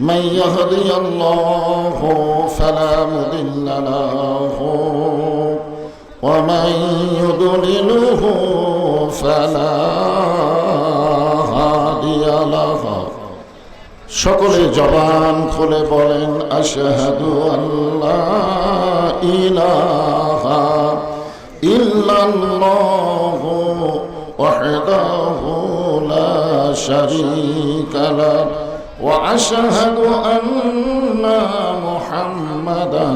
من يهدي الله فلا مضل له ومن يضلله فلا هادي له সকলে জবান খুলে বলেন আশহাদু আল্লাহ ইলাহা ইল্লাল্লাহু ওয়াহদাহু লা শারীকা লাহু وأشهد أن محمدا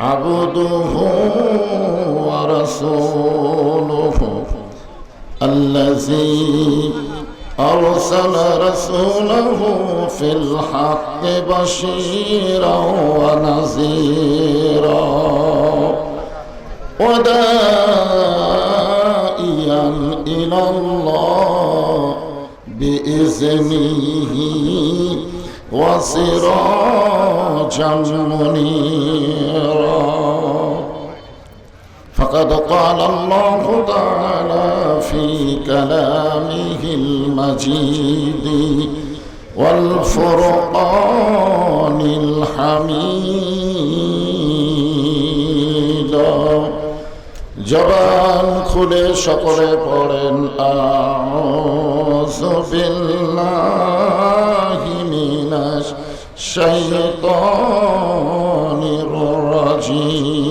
عبده ورسوله الذي أرسل رسوله في الحق بشيرا ونذيرا ودائيا إلى الله بإذنه وسراجا منيرا فقد قال الله تعالى في كلامه المجيد والفرقان الحميد জবান খুলে সকলে পড়েন আউযু বিল্লাহি من الشيطان الرجيم.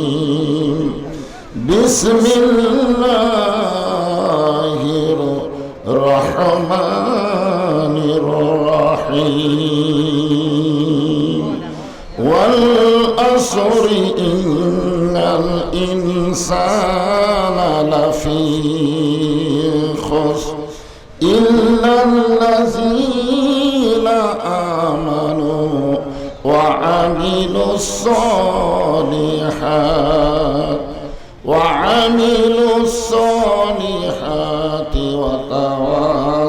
بسم الله الرحمن الرحيم. والأسر إن الإنسان لفي خسر إلا الذين وعملوا الصالحات وعملوا الصالحات وتواصوا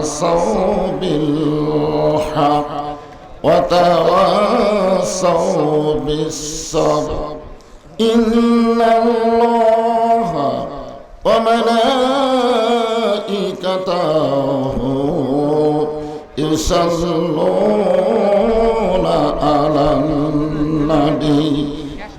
بالحق وتواصوا بالصبر. إن الله وملائكته يصلون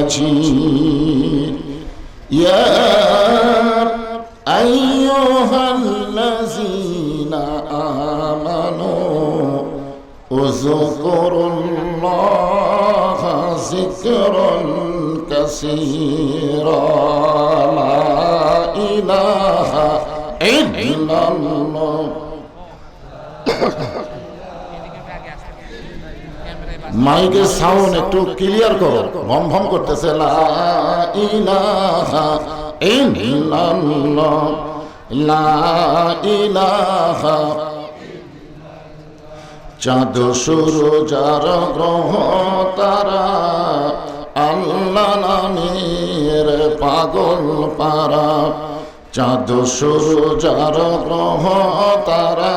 مجيد يا أيها الذين آمنوا اذكروا الله ذكرا كثيرا لا إله إلا الله মাইকের সাউন্ড একটু ক্লিয়ার করো। ভম ভম করতেছে, লা ইলাহা ইল্লাল্লাহ, লা ইলাহা চাঁদ সুরু যার গ্রহ তারা আল্লাহ নামের পাগল পারা। চাঁদ সুরু যার গ্রহ তারা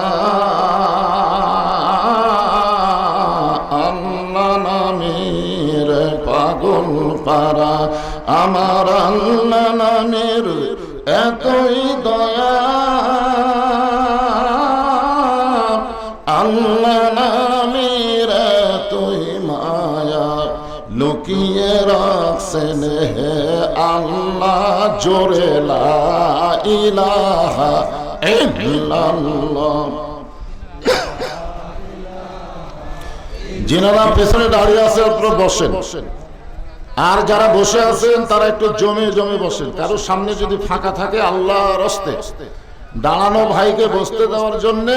আমার আল্লাহ নামের এতই দয়া। আল্লাহ নামের এতই মায়া লুকিয়ে রাখছেন হে আল্লাহ, জোরে ইলাহা ইল্লাল্লাহ। পেছনে দাঁড়িয়ে আছে আপনারা বসেন। আর যারা বসে আছেন, তারা একটু জমে জমে বসেন। কারও সামনে যদি ফাঁকা থাকে আল্লাহ রস্তে দাঁড়ানো ভাইকে বসতে দেওয়ার জন্য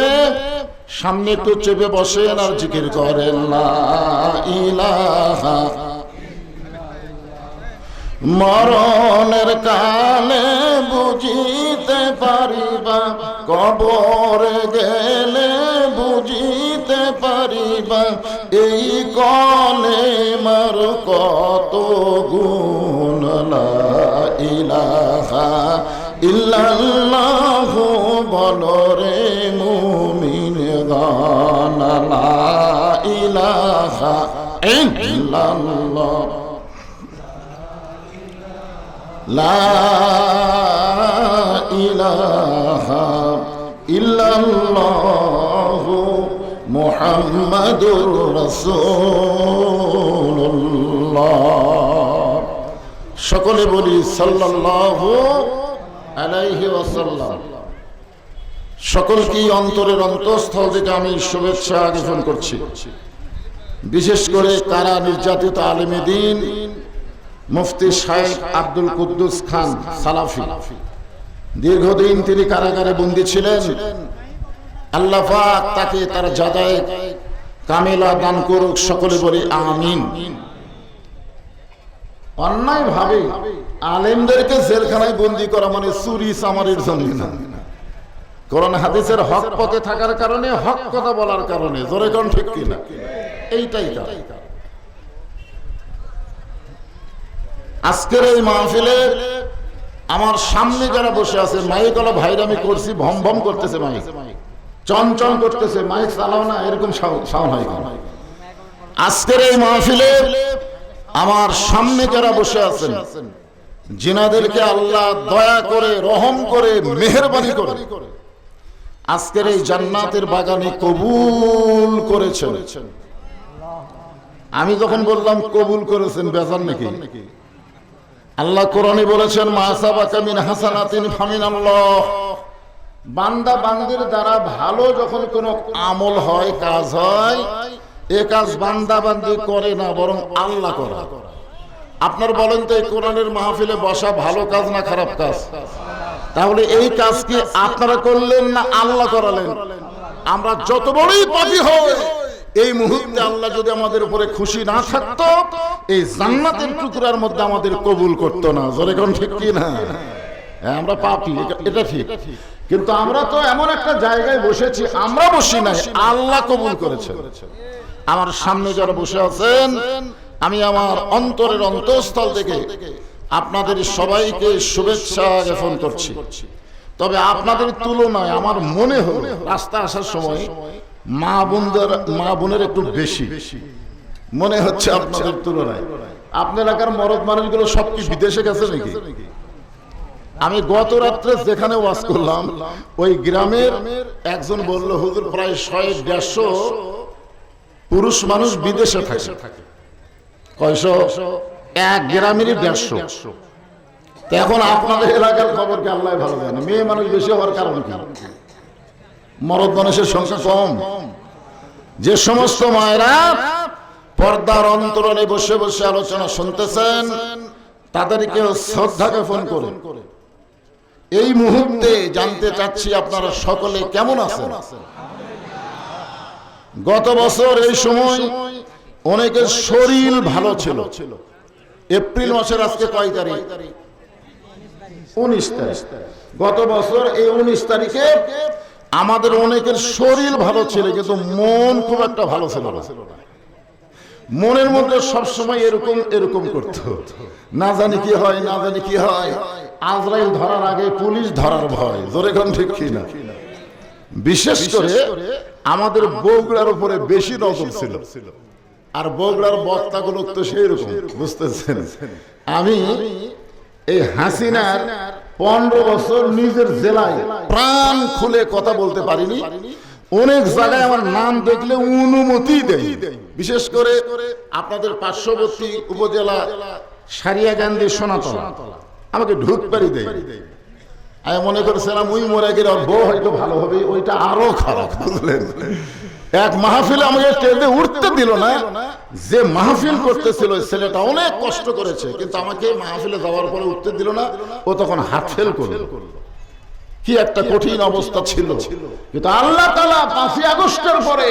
সামনে একটু চেপে বসেন আর জিকির করেন মরণের কালে বুঝিতে পারিবা, কবরে গেলে বুঝিতে পারিবা, এই গনে মর কত গুণ ইলাহা ইল্লাল্লাহ বল রে মুমিন গানালা ইলাহা ইল্লাল্লাহ। লা ইলাহা মোহাম্মদুর রসুল্লাহ সকলে বলি সাল্লাহ আলাইহি সকল কি অন্তরের অন্তঃস্থল থেকে আমি শুভেচ্ছা আয়োজন করছি। বিশেষ করে কারা নির্যাতিত আলিমে দিন, মুফতি শাহেব আব্দুল কুদ্দুস খান সালাফি। দীর্ঘদিন তিনি কারাগারে বন্দী ছিলেন। আল্লাহ তাকে তার যাদায় কামেলা দান করুক, সকলে বলি আমিন। অন্যায় ভাবে আলেমদেরকে জেলখানায় বন্দি করা মানে চুরি চামারির জন্য হাদিসের হক পথে থাকার কারণে, হক কথা বলার কারণে, জোরে কোন ঠিক কিনা? এইটাই আজকের এই মাহফিলে আমার সামনে যারা বসে আছে মাইকলা হলো ভাইরা আমি করছি, ভম ভম করতেছে মাইক। চঞ্চল করতেছে, মাইক চালাও না, এরকম সাউন্ড হয় আজকের এই মাহফিলে আমার সামনে যারা বসে আছেন, জিনাদেরকে আল্লাহ দয়া করে, রহম করে, মেহরবানি করে, আজকের এই জান্নাতের বাগানে কবুল করেছেন। আমি যখন বললাম কবুল করেছেন বেজান নাকি? আল্লাহ কোরআনে বলেছেন মাসাবাকা মিন হাসানাতিন ফামিন আল্লাহ বান্দা বান্দির দ্বারা ভালো যখন কোনো আমল হয় কাজ হয় এ কাজ বান্দা বান্দি করে না বরং আল্লাহ করে। আপনার বলেন তো এই কোরআনের মাহফিলে বসা ভালো কাজ না খারাপ কাজ? তাহলে এই কাজ কি আপনারা করলেন না আল্লাহ করালেন? আমরা যত বড়ই পাপি হই এই মুহূর্তে আল্লাহ যদি আমাদের উপরে খুশি না থাকতো এই জান্নাতের টুকরার মধ্যে আমাদের কবুল করতো না। জোরে কোন ঠিক কি না? হ্যাঁ, আমরা পাপি এটা- এটা ঠিক। কিন্তু আমরা তো এমন একটা জায়গায় বসেছি, আমরা বসি নাই, আল্লাহ কবুল করেছেন। আমার সামনে যারা বসে আছেন, আমি আমার অন্তরের অন্তঃস্থল থেকে আপনাদের সবাইকে শুভেচ্ছা জ্ঞাপন করছি। তবে আপনাদের তুলনায় আমার মনে হলো রাস্তা আসার সময় মা বোনদের, মা বোনের একটু বেশি। মনে হচ্ছে আপনাদের তুলনায়। আপনার এলাকার মরদ মানুষগুলো সব কি বিদেশে গেছে নাকি? আমি গত রাত্রে যেখানে ওয়াজ করলাম, ওই গ্রামের একজন বলল, হুজুর, প্রায় শয়ে দেড়শো পুরুষ মানুষ বিদেশে থাকে। কয়শো এক গ্রামেরই দেড়শো। এখন আপনাদের এলাকার খবর কি আল্লাহ ভালো জানে? মেয়ে মানুষ বেশি হওয়ার কারণ কি? মরদ মানুষের সংখ্যা কম। যে সমস্ত মায়েরা পর্দার অন্তরণে বসে বসে আলোচনা শুনতেছেন তাদেরকে শ্রদ্ধা জ্ঞাপন করুন এই মুহূর্তে জানতে চাচ্ছি আপনারা সকলে কেমন আছেন? গত বছর এই সময় অনেকের শরীর ভালো ছিল। এপ্রিল মাসের আজকে কয় তারিখ? উনিশ তারিখ। গত বছর এই উনিশ তারিখে আমাদের অনেকের শরীর ভালো ছিল, কিন্তু মন খুব একটা ভালো ছিল না। মনের মধ্যে সবসময় এরকম এরকম করত। না জানি কি হয়, না জানি কি হয়। আজরাইল ধরার আগে পুলিশ ধরার ভয়। জোরে কোন ঠিক কি না বিশেষ করে আমাদের বগুড়ার উপরে বেশি নজর ছিল। আর বগুড়ার বক্তাগুলো তো সেই রকম বুঝতেছেন? আমি এই হাসিনার পনেরো বছর নিজের জেলায় প্রাণ খুলে কথা বলতে পারিনি। অনেক জায়গায় আমার নাম দেখলে অনুমতি দেয়। বিশেষ করে আপনাদের পার্শ্ববর্তী উপজেলা সারিয়া গান্ধী সোনাতলা। আমাকে ঢুক পারি দেয় আমি মনে করেছিলাম ওই মরে গেলে বউ হয়তো ভালো হবে, ওইটা আরও খারাপ। বুঝলেন? এক মাহফিলে আমাকে স্টেজে উঠতে দিল না। যে মাহফিল করতেছিল ছেলেটা অনেক কষ্ট করেছে, কিন্তু আমাকে মাহফিলে যাওয়ার পরে উঠতে দিল না। ও তখন হাত ফেল করল। কি একটা কঠিন অবস্থা ছিল। কিন্তু আল্লাহ তালা পাঁচই আগস্টের পরে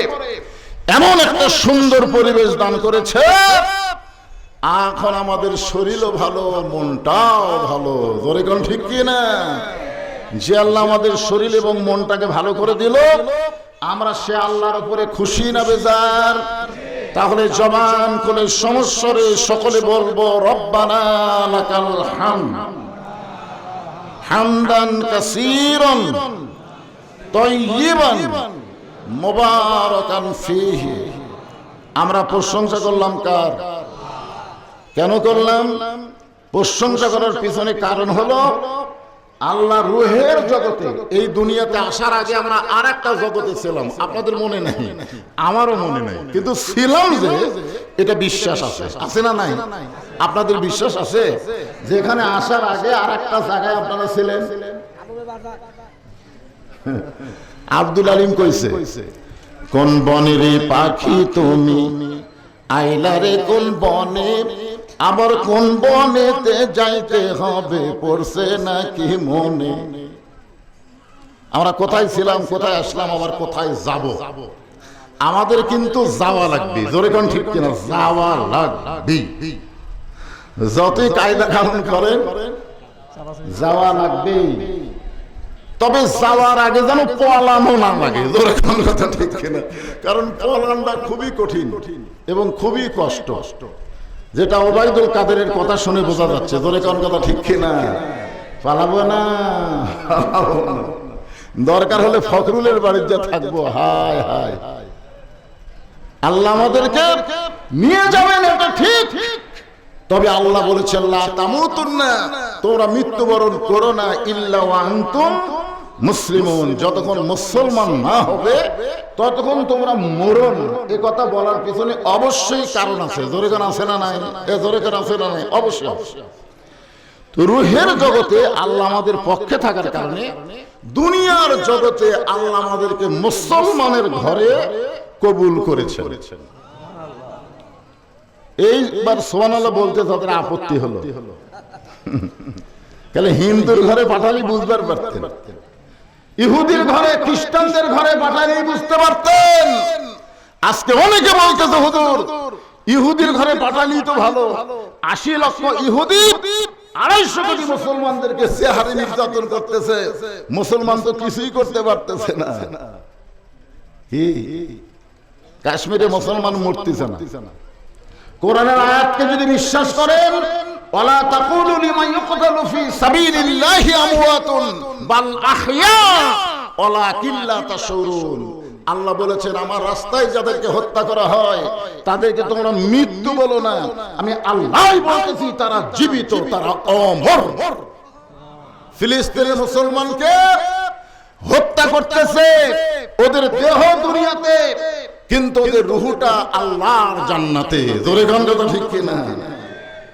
এমন একটা সুন্দর পরিবেশ দান করেছে। এখন আমাদের শরীরও ভালো, মনটাও ভালো। ধরে কোন ঠিক কি না যে আল্লাহ আমাদের শরীর এবং মনটাকে ভালো করে দিল, আমরা সে আল্লাহর উপরে খুশি না বেজার। তাহলে জবান করে সমস্যরে সকলে বলব, রব্বানা আমরা প্রশংসা করলাম কার? কেন করলাম? প্রশংসা করার পিছনে কারণ হলো আল্লাহ রুহের জগতে এই দুনিয়াতে আসার আগে আমরা আর একটা জগতে ছিলাম। আপনাদের মনে নাই? আমারও মনে নাই। কিন্তু ছিলাম যে এটা বিশ্বাস আছে। আছে না নাই? আপনাদের বিশ্বাস আছে? যেখানে আসার আগে আর একটা জায়গায় আপনারা ছিলেন? আব্দুল আলিম কইছে, কোন বনের পাখি তুমি? আইলারে কোন বনে আবার কোন বনেতে যাইতে হবে পড়ছে নাকি মনে? আমরা কোথায় ছিলাম, কোথায় আসলাম, আবার কোথায় যাব? আমাদের কিন্তু যাওয়া লাগবে। জোরে কোন ঠিক কিনা? যাওয়া লাগবে। যতই কায়দা কানুন করেন, যাওয়া লাগবে। তবে যাওয়ার আগে যেন পলানো না লাগে। জোরে কোন কথা ঠিক কিনা? কারণ পলানটা খুবই কঠিন এবং খুবই কষ্ট। যেটা ওবায়দুল কাদেরের কথা শুনে বোঝা যাচ্ছে। কোন কথা, ঠিক কিনা পালাবো না। দরকার হলে ফখরুলের বাড়িতে থাকব। হায় হায় আল্লাহ আমাদেরকে নিয়ে যাবেন, এটা ঠিক। তবে আল্লাহ বলেছেন তোমরা মৃত্যুবরণ করো না, ইল্লা আনতুম মুসলিমুন, যতক্ষণ মুসলমান না হবে, ততক্ষণ তোমরা মরো না এ কথা বলার পিছনে অবশ্যই কারণ আছে। জোরে কারণ আছে না নাই? এ জোরে কারণ আছে না নাই? অবশ্যই রুহের জগতে আল্লাহ আমাদের পক্ষে থাকার কারণে, দুনিয়ার জগতে আল্লাহ আমাদেরকে মুসলমানের ঘরে কবুল করেছেন। এইবার সোহানাল্লাহ বলতে তাদের আপত্তি হলো। তাহলে হিন্দুর ঘরে পাঠালি বুঝবার পারতেন। ইহুদির ঘরে, খ্রিস্টানদের ঘরে পাঠালেই বুঝতে পারতেন? আজকে অনেকে বলতেছে, হুজুর, ইহুদির ঘরে পাঠালি তো ভালো। আশি লক্ষ ইহুদি, আড়াইশো কোটি মুসলমানদেরকে চেহারে নির্যাতন করতেছে। মুসলমান তো কিছুই করতে পারতেছে না। কাশ্মীরে মুসলমান মরতেছে না। কোরআনের আয়াতকে যদি বিশ্বাস করেন ওয়ালা তাকুলু লিমান ইউকতালু ফি সাবিলিল্লাহি আমওয়াতুন। বাল আহইয়া, ওয়ালাকিন লা তাশউরুন। আল্লাহ বলেছেন, আমার রাস্তায় যাদেরকে হত্যা করা হয়, তাদেরকে তোমরা মৃত্যু বলো না। আমি আল্লাহ বলতেছি, তারা জীবিত, তারা অমর। ফিলিস্তিনের মুসলমানকে হত্যা করতেছে ওদের দেহ দুনিয়াতে, কিন্তু ওদের রুহুটা আল্লাহর জান্নাতে। জোরে গন্ধ ঠিক কিনা?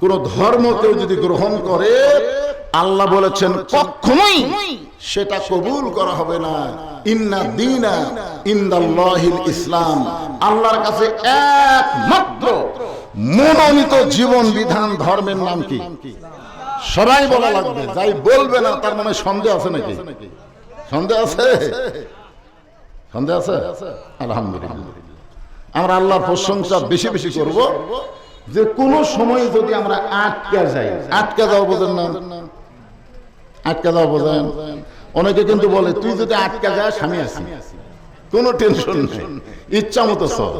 কোন ধর্ম কেউ যদি গ্রহণ করে, আল্লাহ বলেছেন, কখনোই সেটা কবুল করা হবে না। ইসলাম। আল্লাহর কাছে একমাত্র মনোনীত জীবন বিধান ধর্মের নাম কি? সবাই বলা লাগবে, যাই বলবে না, তার মানে সন্দেহ আছে নাকি? সন্দেহ আছে? সন্দেহ আছে? আলহামদুলিল্লাহ। আমরা আল্লাহর প্রশংসা বেশি বেশি করব। যে কোন সময় যদি আমরা আটকা যাই, আটকা যাওয়া বোঝেন না? আটকা যাওয়া বোঝেন? অনেকে কিন্তু বলে, তুই যদি আটকা যাস, আমি আছি। কোনো টেনশন নেই। ইচ্ছা মতো সব